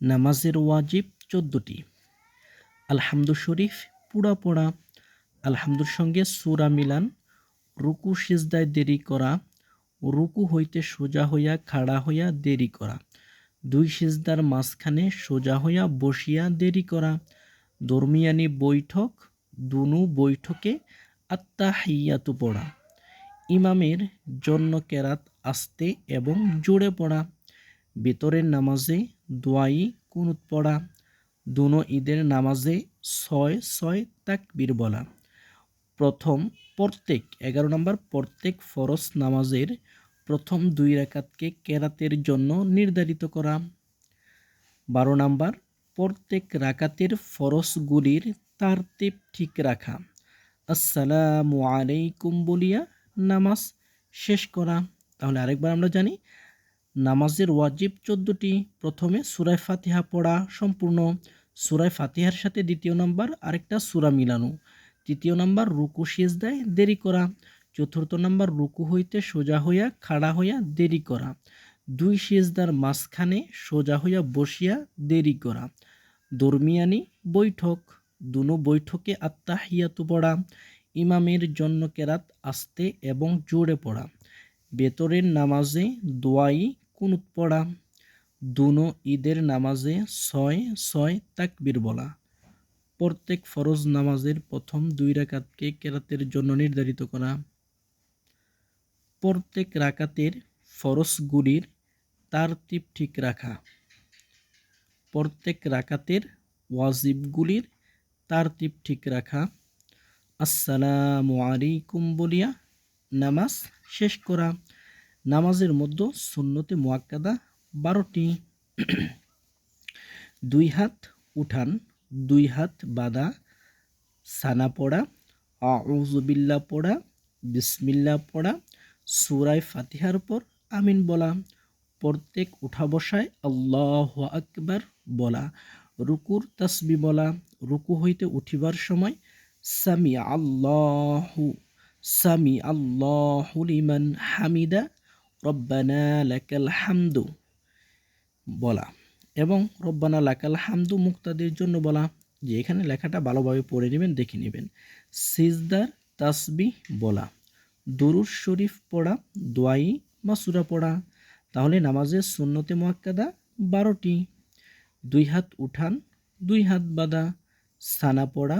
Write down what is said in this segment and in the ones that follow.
নামাজের ওয়াজিব চোদ্দটি। আলহামদু শরীফ, পুরা পড়া। আলহামদুর সঙ্গে সুরা মিলান, রুকু সিজদায় দেরি করা, রুকু হইতে সোজা হইয়া খাড়া হইয়া দেরি করা, দুই সিজদার মাঝখানে সোজা হইয়া বসিয়া দেরি করা, দরমিয়ানি বৈঠক, দুনু বৈঠকে আত্মা হাইয়াতু পড়া, ইমামের জন্য কেরাত আস্তে এবং জোরে পড়া বেতরের নামাজে দোয়াই কুনুত পড়া। দুনো ঈদের নামাজে ছয় ছয় তাকবীর বলা। প্রথম প্রত্যেক, এগারো নম্বর প্রত্যেক ফরজ নামাজের প্রথম দুই রাকাতকে কেরাতের জন্য নির্ধারিত করা। বারো নাম্বার প্রত্যেক রাকাতের ফরসগুলির তারতিব ঠিক রাখা। আসসালামু আলাইকুম বলিয়া নামাজ শেষ করা। তাহলে আরেকবার আমরা জানি নামাজের ওয়াজিব চোদ্দটি। প্রথমে সুরায় ফাতিহা পড়া সম্পূর্ণ। সুরায় ফাতিহার সাথে দ্বিতীয় নাম্বার আরেকটা সুরা মিলানো। তৃতীয় নাম্বার রুকু দেয় দেরি করা। চতুর্থ নাম্বার রুকু হইতে সোজা হইয়া খাড়া হইয়া দেরি করা। দুই সিজদার মাঝখানে সোজা হইয়া বসিয়া দেরি করা। দরমিয়ানি বৈঠক। দুনো বৈঠকে আত্মাহিয়াতু পড়া। ইমামের জন্য কেরাত আস্তে এবং জোরে পড়া। বেতরের নামাজে দোয়াই কুনুত পড়া, দুনো ঈদের নামাজে ছয় ছয় তাকবির বলা। প্রত্যেক ফরজ নামাজের প্রথম দুই রাকাতকে কেরাতের জন্য নির্ধারিত করা। প্রত্যেক রাকাতের ফরজগুলির তারতিব ঠিক রাখা। প্রত্যেক রাকাতের ওয়াজিবগুলির তারতিব ঠিক রাখা। আসসালামু আলাইকুম বলিয়া নামাজ শেষ করা। নামাজের মধ্যে সুন্নতে মোয়াক্কাদা বারোটি। দুই হাত উঠান, দুই হাত বাদা সানা পড়া আউজবিল্লা পড়া বিসমিল্লা পড়া, সুরায় ফাতিহার পর আমিন বলা। প্রত্যেক উঠা বসায় আল্লাহ আকবার বলা। রুকুর তসবি বলা। রুকু হইতে উঠিবার সময় সামি আল্লাহু সামি আল্লাহুলিমান হামিদা রব্বানা লাকাল হামদু বলা। এবং রব্বানা লাকাল হামদু মুক্তাদের জন্য বলা, যে এখানে লেখাটা ভালোভাবে পড়ে নেবেন, দেখে নেবেন। সিজদার তাসবি বলা দরুর শরীফ পড়া, দোয়াই মাসুরা পড়া। তাহলে নামাজের সুন্নতে মোয়াক্কাদা বারোটি। দুই হাত উঠান, দুই হাত বাঁধা, সানা পড়া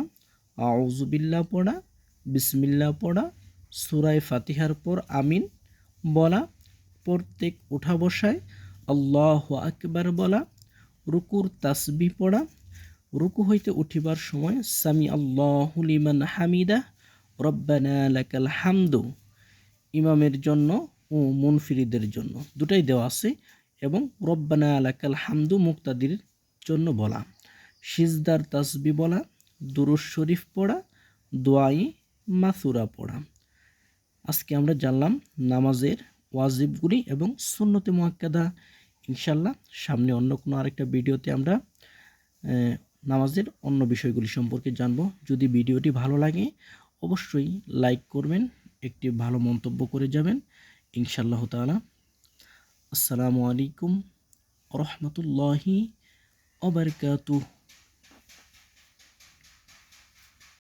আউজুবিল্লা পড়া বিসমিল্লা পড়া, সুরায় ফাতিহার পর আমিন বলা। প্রত্যেক উঠা বসায়, আল্লাহ আকবার বলা, রুকুর তাসবি পড়া, রুকু হইতে উঠিবার সময়, সামি আল্লাহুলিমান হামিদা, রব্বানা লাকাল হামদু, ইমামের জন্য ও মুনফিরিদের জন্য। দুটাই দেওয়া আছে এবং রব্বানা আলাকাল হামদু মুক্তাদির জন্য বলা। সিজদার তাসবি বলা দুরুজ শরীফ পড়া, দোয়াই মাসুরা পড়া। আজকে আমরা জানলাম নামাজের ওয়াজিবগুলি এবং সুন্নতে মোয়াক্কাদা ইনশাল্লাহ সামনে অন্য কোনো আরেকটা ভিডিওতে আমরা নামাজের অন্য বিষয়গুলি সম্পর্কে জানব। যদি ভিডিওটি ভালো লাগে, অবশ্যই লাইক করবেন, একটি ভালো মন্তব্য করে যাবেন। ইনশাল্লাহ তালা আসসালামু আলাইকুম রহমতুল্লাহি অবরকাতুহ